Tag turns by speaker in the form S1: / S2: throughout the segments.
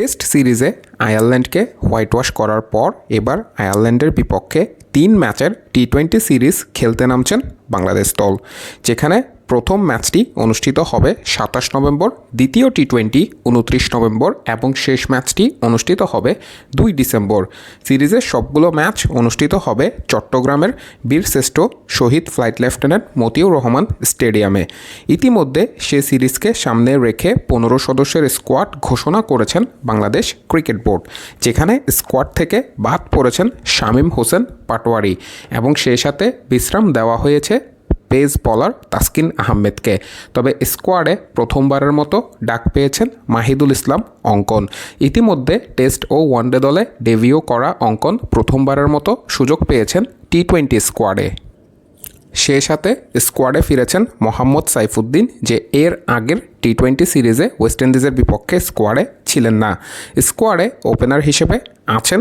S1: Test সিরিজে আয়ারল্যান্ডকে white wash করার পর এবার আয়ারল্যান্ডের বিপক্ষে তিন ম্যাচের টি টোয়েন্টি সিরিজ খেলতে নামছেন বাংলাদেশ দল, যেখানে প্রথম ম্যাচটি অনুষ্ঠিত হবে সাতাশ নভেম্বর, দ্বিতীয় টি টোয়েন্টি উনত্রিশ নভেম্বর এবং শেষ ম্যাচটি অনুষ্ঠিত হবে দুই ডিসেম্বর। সিরিজের সবগুলো ম্যাচ অনুষ্ঠিত হবে চট্টগ্রামের বীরশ্রেষ্ঠ শহীদ ফ্লাইট লেফটেন্যান্ট মতিউর রহমান স্টেডিয়ামে। ইতিমধ্যে সে সিরিজকে সামনে রেখে পনেরো সদস্যের স্কোয়াড ঘোষণা করেছেন বাংলাদেশ ক্রিকেট বোর্ড, যেখানে স্কোয়াড থেকে বাদ পড়েছেন শামীম হোসেন পাটোয়ারি এবং সেই সাথে বিশ্রাম দেওয়া হয়েছে পেস বলার তাসকিন আহমেদকে। তবে স্কোয়াডে প্রথমবারের মতো ডাক পেয়েছেন মাহিদুল ইসলাম অঙ্কন। ইতিমধ্যে টেস্ট ও ওয়ানডে দলে ডেভিও করা অঙ্কন প্রথমবারের মতো সুযোগ পেয়েছেন টি টোয়েন্টি স্কোয়াডে। সে সাথে স্কোয়াডে ফিরেছেন মোহাম্মদ সাইফুদ্দিন, যে এর আগের টি টোয়েন্টি সিরিজে ওয়েস্ট ইন্ডিজের বিপক্ষে স্কোয়াডে ছিলেন না। স্কোয়াডে ওপেনার হিসেবে আছেন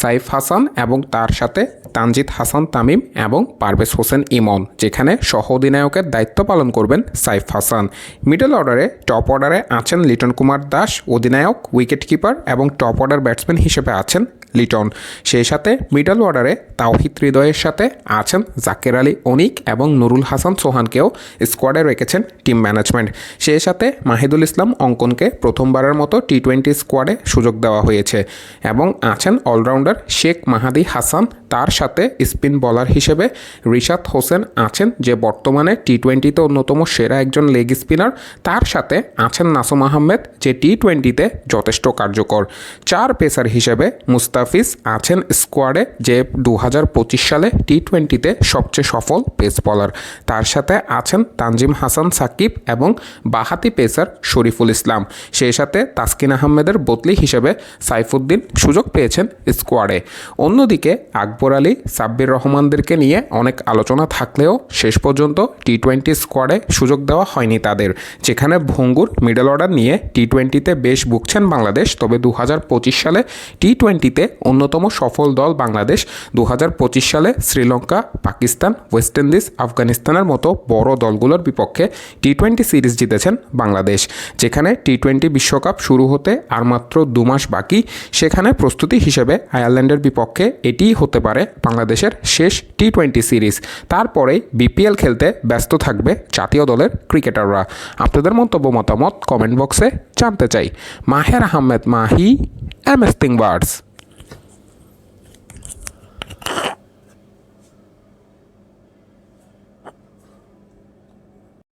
S1: সাইফ হাসান এবং তার সাথে তানজিদ হাসান তামিম এবং পারভেজ হোসেন ইমন, যেখানে সহ অধিনায়কের দায়িত্ব পালন করবেন সাইফ হাসান। মিডল অর্ডারে টপ অর্ডারে আছেন লিটন কুমার দাস, অধিনায়ক উইকেট কিপার এবং টপ অর্ডার ব্যাটসম্যান হিসেবে আছেন লিটন। সেই সাথে মিডল অর্ডারে তাওহিদ হৃদয়ের সাথে আছেন জাকের আলী অনিক এবং নুরুল হাসান সোহানকেও স্কোয়াডে রেখেছেন টিম ম্যানেজমেন্ট। সেই সাথে মাহিদুল ইসলাম অঙ্কনকে প্রথমবারের মতো টি টোয়েন্টি স্কোয়াডে সুযোগ দেওয়া হয়েছে এবং আছেন অলরাউন্ডার শেখ মাহাদি হাসান তার সাথে স্পিন বলার হিসেবে রিশাদ হোসেন আছেন, যে বর্তমানে টি টোয়েন্টিতে অন্যতম সেরা একজন লেগ স্পিনার। তার সাথে আছেন নাসুম আহমেদ, যে টি টোয়েন্টিতে যথেষ্ট কার্যকর। চার পেসার হিসেবে মুস্তাফিজ আছেন স্কোয়াডে, যে দু হাজার পঁচিশ সালে টি টোয়েন্টিতে সবচেয়ে সফল পেস বলার। তার সাথে আছেন তানজিম হাসান সাকিব এবং বাহাতি পেসার শরীফুল ইসলাম। সেই সাথে তাসকিন আহমেদের বদলি হিসেবে সাইফুদ্দিন সুযোগ পেয়েছেন স্কোয়াডে। অন্যদিকে আকবর আলী, সাব্বির রহমানদেরকে নিয়ে অনেক আলোচনা থাকলেও শেষ পর্যন্ত টি টোয়েন্টি স্কোয়াডে সুযোগ দেওয়া হয়নি তাদের। যেখানে ভঙ্গুর মিডল অর্ডার নিয়ে টি টোয়েন্টিতে বেশ ভুগছেন বাংলাদেশ। তবে দু হাজার পঁচিশ সালে টি টোয়েন্টিতে অন্যতম সফল দল বাংলাদেশ। দু হাজার পঁচিশ সালে শ্রীলঙ্কা, পাকিস্তান, ওয়েস্ট ইন্ডিজ, আফগানিস্তানের মতো বড় দলগুলোর বিপক্ষে টি টোয়েন্টি সিরিজ জিতেছেন বাংলাদেশ। যেখানে টি টোয়েন্টি বিশ্বকাপ শুরু হতে আর মাত্র দু মাস বাকি, সেখানে প্রস্তুতি হিসেবে আয়ারল্যান্ডের বিপক্ষে এটিই হতে পারে। বাংলাদেশের শেষ টি টোয়েন্টি সিরিজ। তারপরেই বিপিএল খেলতে ব্যস্ত থাকবে জাতীয় দলের ক্রিকেটাররা। আপনাদের মন্তব্য মতামত কমেন্ট বক্সে জানতে চাই। Maher Ahmed Mahi, M S